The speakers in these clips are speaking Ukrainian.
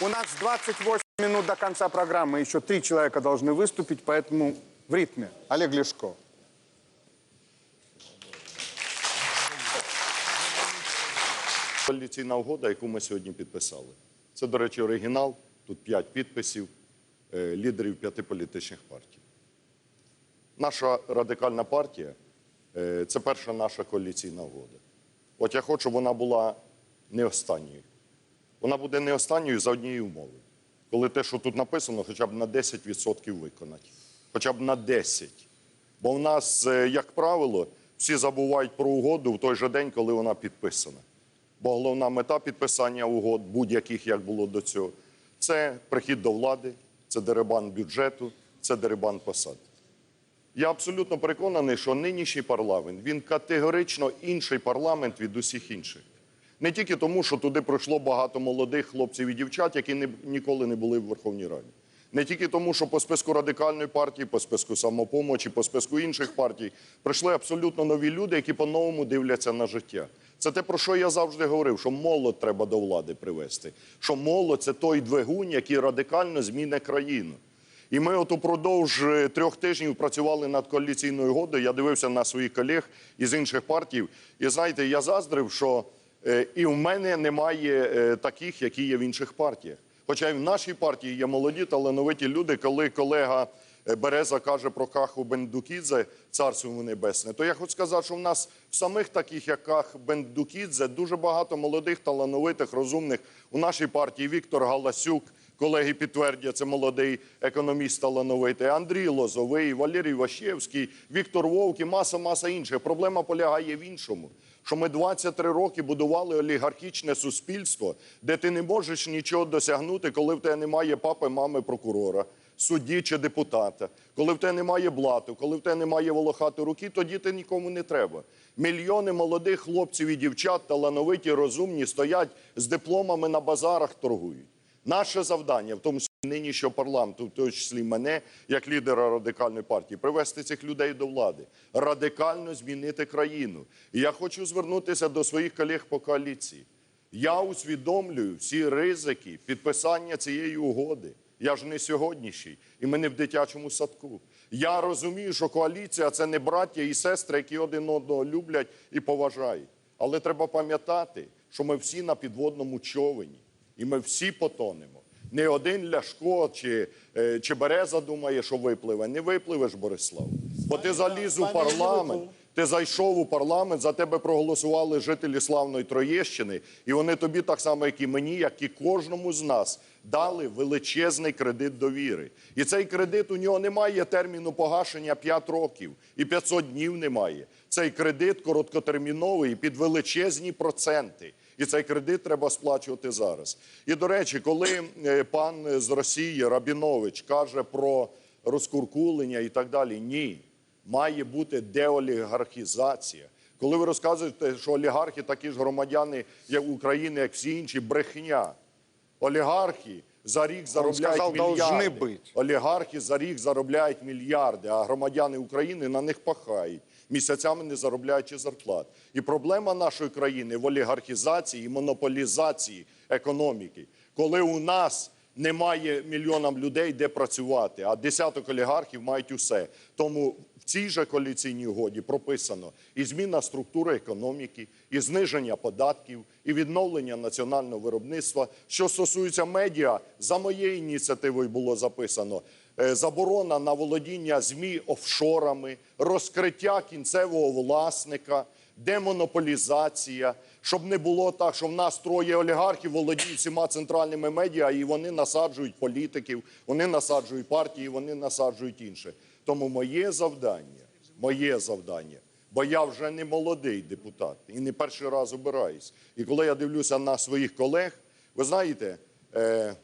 У нас 28 минут до конца программы. Еще три человека должны выступить, поэтому в ритме. Олег Лешко. Коаліційна угода, яку ми сьогодні підписали. Це, до речі, оригінал. Тут п'ять підписів е, лідерів п'яти політичних партій. Наша радикальна партія е, це перша наша коаліційна угода. От я хочу, щоб вона була не останньою. Вона буде не останньою за однієї умови. Коли те, що тут написано, хоча б на 10% виконати. Хоча б на 10%. Бо в нас, е, як правило, всі забувають про угоду в той же день, коли вона підписана. Бо головна мета підписання угод, будь-яких, як було до цього, це прихід до влади, це дерибан бюджету, це дерибан посад. Я абсолютно переконаний, що нинішній парламент він категорично інший парламент від усіх інших. Не тільки тому, що туди пройшло багато молодих хлопців і дівчат, які не, ніколи не були в Верховній Раді. Не тільки тому, що по списку радикальної партії, по списку самопомочі, по списку інших партій прийшли абсолютно нові люди, які по-новому дивляться на життя. Це те, про що я завжди говорив, що молодь треба до влади привести. Що молодь це той двигун, який радикально змінить країну. І ми от упродовж е, трьох тижнів працювали над коаліційною угодою. Я дивився на своїх колег із інших партій. І знаєте, я заздрив, що і в мене немає е, таких, які є в інших партіях. Хоча і в нашій партії є молоді талановиті люди, коли колега е, Береза каже про Каху Бендукідзе, царство небесне, то я хочу сказати, що в нас в самих таких, як Ках Бендукідзе, дуже багато молодих, талановитих, розумних. У нашій партії Віктор Галасюк, колеги підтвердять, це молодий економіст талановитий, Андрій Лозовий, Валерій Ващевський, Віктор Вовк і маса-маса інших. Проблема полягає в іншому. Що ми 23 роки будували олігархічне суспільство, де ти не можеш нічого досягнути, коли в тебе немає папи, мами, прокурора, судді чи депутата, коли в тебе немає блату, коли в тебе немає волохати руки, тоді ти нікому не треба. Мільйони молодих хлопців і дівчат, талановиті, розумні, стоять з дипломами на базарах, торгують. Наше завдання, в тому нинішнього парламенту, в тому числі мене, як лідера радикальної партії, привести цих людей до влади, радикально змінити країну. І я хочу звернутися до своїх колег по коаліції. Я усвідомлюю всі ризики підписання цієї угоди. Я ж не сьогоднішній, і ми не в дитячому садку. Я розумію, що коаліція це не браття і сестри, які один одного люблять і поважають. Але треба пам'ятати, що ми всі на підводному човені, і ми всі потонемо. Не один Ляшко чи, е, чи Береза думає, що випливе. Не випливеш, Борислав. Бо ти заліз у парламент. Ти зайшов у парламент, за тебе проголосували жителі славної Троєщини, і вони тобі, так само, як і мені, як і кожному з нас, дали величезний кредит довіри. І цей кредит у нього немає терміну погашення 5 років, і 500 днів немає. Цей кредит короткотерміновий під величезні проценти. І цей кредит треба сплачувати зараз. І до речі, коли е, пан з Росії Рабінович каже про розкуркулення і так далі, ні має бути деолігархізація. Коли ви розказуєте, що олігархи такі ж громадяни, як України, як всі інші, брехня. Олігархи за рік заробляють сказав, мільярди. бути. Олігархи за рік заробляють мільярди, а громадяни України на них пахають. Місяцями не заробляючи зарплат. І проблема нашої країни в олігархізації і монополізації економіки. Коли у нас немає мільйонам людей, де працювати, а десяток олігархів мають усе. Тому в цій же коаліційній угоді прописано і зміна структури економіки, і зниження податків, і відновлення національного виробництва. Що стосується медіа, за моєю ініціативою було записано е, заборона на володіння ЗМІ офшорами, розкриття кінцевого власника, демонополізація, щоб не було так, що в нас троє олігархів володіють всіма центральними медіа, і вони насаджують політиків, вони насаджують партії, вони насаджують інше. Тому моє завдання, моє завдання, бо я вже не молодий депутат і не перший раз обираюсь. І коли я дивлюся на своїх колег, ви знаєте, е,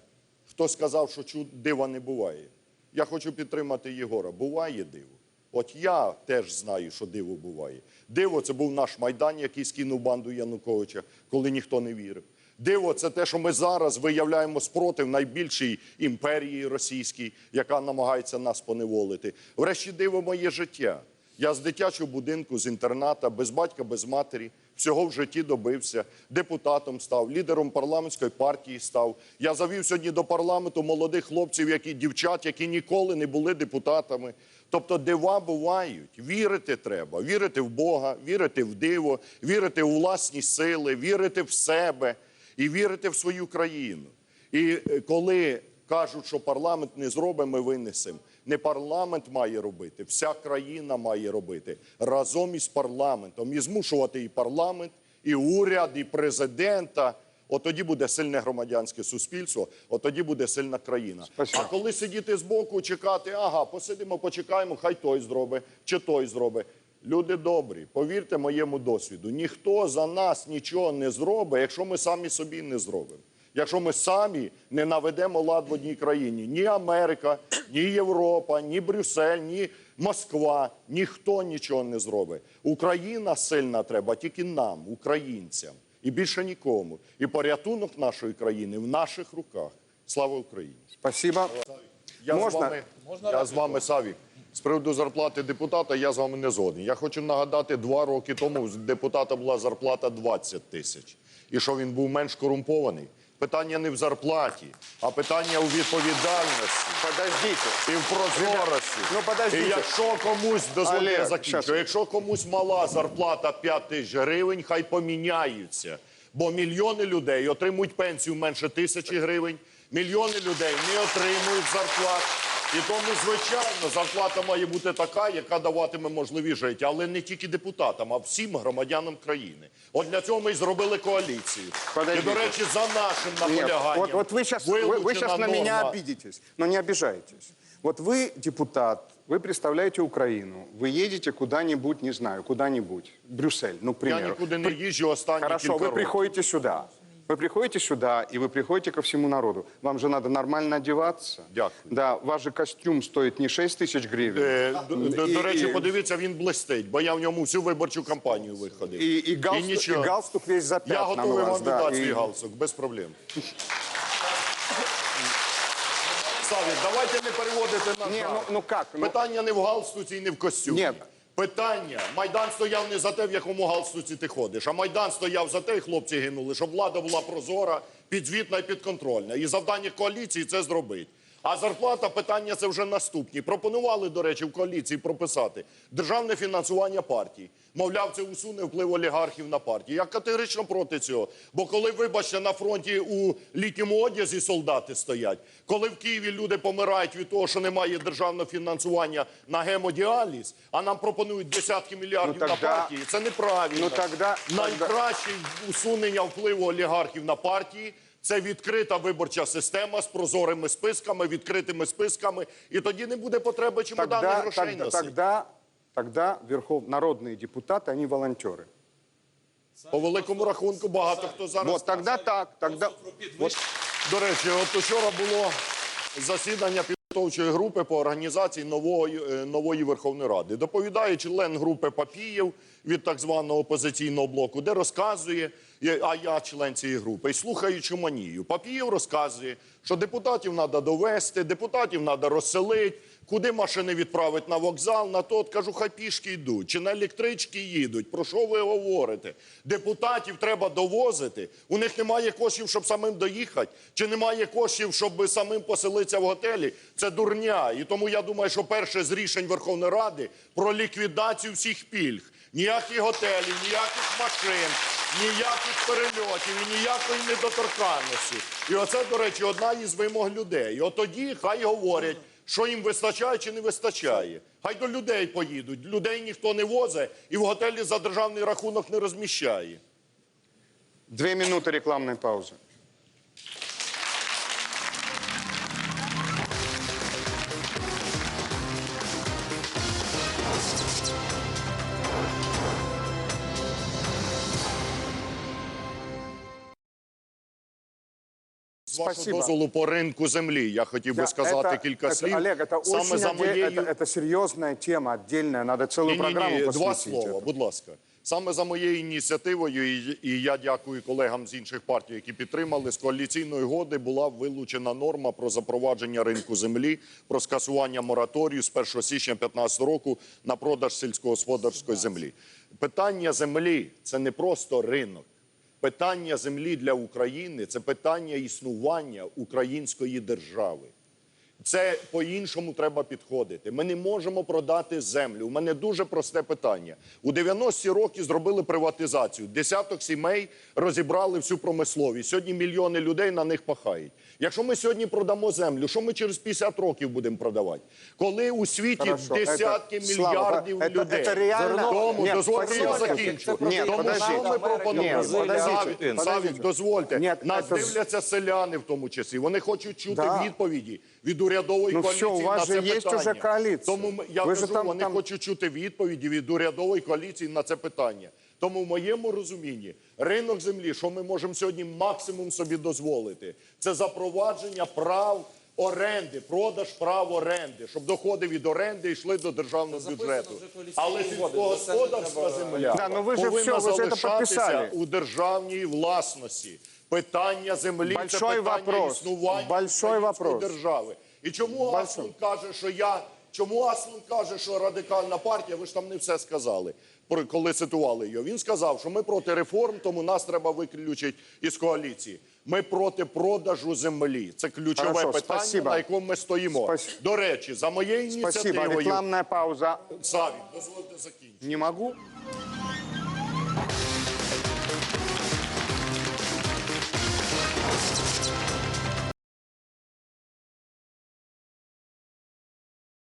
хто сказав, що чуд дива не буває. Я хочу підтримати Єгора. Буває диво. От я теж знаю, що диво буває. Диво це був наш майдан, який скинув банду Януковича, коли ніхто не вірив. Диво це те, що ми зараз виявляємо спротив найбільшій імперії російській, яка намагається нас поневолити. Врешті диво моє життя. Я з дитячого будинку, з інтерната, без батька, без матері, всього в житті добився, депутатом став, лідером парламентської партії став. Я завів сьогодні до парламенту молодих хлопців, які дівчат, які ніколи не були депутатами. Тобто дива бувають. Вірити треба, вірити в Бога, вірити в диво, вірити у власні сили, вірити в себе і вірити в свою країну. І е, коли кажуть, що парламент не зробить, ми винесемо. Не парламент має робити, вся країна має робити разом із парламентом і змушувати і парламент, і уряд, і президента. От тоді буде сильне громадянське суспільство, от тоді буде сильна країна. Спасибо. А коли сидіти збоку, чекати, ага, посидимо, почекаємо, хай той зробить, чи той зробить. Люди добрі, повірте моєму досвіду, ніхто за нас нічого не зробить, якщо ми самі собі не зробимо. Якщо ми самі не наведемо лад в одній країні, ні Америка, ні Європа, ні Брюссель, ні Москва, ніхто нічого не зробить. Україна сильна треба тільки нам, українцям, і більше нікому. І порятунок нашої країни в наших руках. Слава Україні! Спасибо. Я Можна? з вами, я з вами, Савік. З приводу зарплати депутата я з вами не згоден. Я хочу нагадати, два роки тому у депутата була зарплата 20 тисяч. І що він був менш корумпований? Питання не в зарплаті, а питання у відповідальності Подождите. і в прозорості. ну, подождите. І якщо комусь, дозвольте, я закінчу, щас. якщо комусь мала зарплата 5 тисяч гривень, хай поміняються. Бо мільйони людей отримують пенсію менше тисячі гривень, мільйони людей не отримують зарплат. І тому, звичайно, зарплата має бути така, яка даватиме можливість жити, але не тільки депутатам, а всім громадянам країни. От для цього ми і зробили коаліцію. Подождите. І, до речі, за нашим Нет, наполяганням. вот, вот вы сейчас, вы, вы вилучена щас на меня норма. обидитесь, но не обижайтесь. Вот вы депутат, вы представляете Украину, вы едете куда-нибудь, не знаю, куда-нибудь, в Брюссель, ну, к Я примеру. нікуди не їжджу останні Хорошо, кілька вы років. приходите сюда. Вы приходите сюда, и вы приходите ко всему народу. Вам же надо нормально одеваться. Дякую. Да, ваш же костюм стоит не 6 тысяч гривен. Е, До, до, І- до речі, і- подивіться, він блистить, бо я в ньому всю виборчу кампанію виходив. І, і, галстук, і, нічого. галстук весь Я запятнан у готовий вас. вам да, віддати і- свій галстук, без проблем. Савік, давайте не переводити на Ні, жарт. ну, ну как? Ну, Питання не в галстуці і не в костюмі. Ні. Питання. Майдан стояв не за те, в якому галстуці ти ходиш, а Майдан стояв за те, і хлопці гинули, щоб влада була прозора, підзвітна і підконтрольна. І завдання коаліції це зробити. А зарплата питання це вже наступні. Пропонували, до речі, в коаліції прописати державне фінансування партій. Мовляв, це усуне вплив олігархів на партії. Я категорично проти цього. Бо коли, вибачте, на фронті у літньому одязі солдати стоять, коли в Києві люди помирають від того, що немає державного фінансування на гемодіаліз, а нам пропонують десятки мільярдів Ну, на партії, це неправильно. Ну, тогда- Найкраще усунення впливу олігархів на партії. Це відкрита виборча система з прозорими списками, відкритими списками, і тоді не буде потреби чемоданих тогда, грошей тогда, носити. тогда, тогда верхов... народные депутаты, они волонтеры. По великому рахунку багато хто зараз. Вот тогда так, тогда... Вот, До речі, от учора було засідання підготовчої групи по організації нової, е, нової Верховної Ради. Доповідає член групи Папієв від так званого опозиційного блоку, де розказує, є- а я член цієї групи, і слухаю чуманію. Папієв розказує, що депутатів треба довести, депутатів треба розселити, куди машини відправити на вокзал, на то, кажу, хай пішки йдуть, чи на електрички їдуть. Про що ви говорите? Депутатів треба довозити, у них немає коштів, щоб самим доїхати, чи немає коштів, щоб самим поселитися в готелі. Це дурня. І тому я думаю, що перше з рішень Верховної Ради про ліквідацію всіх пільг. Ніяких готелів, ніяких машин, ніяких перельотів і ніякої недоторканності. І оце, до речі, одна із вимог людей. І от тоді хай говорять, що їм вистачає чи не вистачає. Хай до людей поїдуть. Людей ніхто не возить і в готелі за державний рахунок не розміщає. две минуты рекламной паузы. З вашого Спасибо. дозволу по ринку землі я хотів би Да, сказати это- кілька это, слів. Олег, это Саме очень за отде- моєю это, это серьезная тема отдельная, надо целую Ні, ні, программу ні, посвятить. два слова, этому. будь ласка. Саме за моєю ініціативою, і, і я дякую колегам з інших партій, які підтримали, з коаліційної годи була вилучена норма про запровадження ринку землі, про скасування мораторію з 1 січня 2015 року на продаж сільськогосподарської землі. питання землі це не просто ринок. Питання землі для України це питання існування української держави. Це по-іншому треба підходити. Ми не можемо продати землю. У мене дуже просте питання. У 90-ті роки зробили приватизацію. Десяток сімей розібрали всю промисловість. Сьогодні мільйони людей на них пахають. Якщо ми сьогодні продамо землю, що ми через 50 років будемо продавати? Коли у світі Хорошо, десятки это- Слава, мільярдів это- людей. это реально- Тому Нет, дозвольте, я спасибо. закінчу. Нет, Тому подождите. що ми пропонуємо? Нет, подождите, Савік, подождите. Савік, дозвольте. Нет, Нас это- дивляться селяни в тому числі. Вони хочуть чути Да. відповіді від урядової Ну, коаліції все, у вас на це є питання. уже коаліція. Тому я Ви кажу, там- вони там- хочуть чути відповіді від урядової коаліції на це питання. Тому в моєму розумінні ринок землі, що ми можемо сьогодні максимум собі дозволити, це запровадження прав оренди, продаж прав оренди, щоб доходи від оренди йшли до державного бюджету. Але сільськогосподарська земля Да, ну ви ж повинна все, ви залишатися у державній власності. Питання землі це питання вопрос. існування Большой вопрос. держави. І чому Аслан каже, що я чому Аслан каже, що радикальна партія? Ви ж там не все сказали. Коли цитували його. Він сказав, що ми проти реформ, тому нас треба виключити із коаліції. Ми проти продажу землі. Це ключове Хорошо, питання, спасибо. на якому ми стоїмо. Спасибо. До речі, за моєю Спасибо. ініціативою Рекламная пауза. Савік, дозвольте закінчити. Не могу?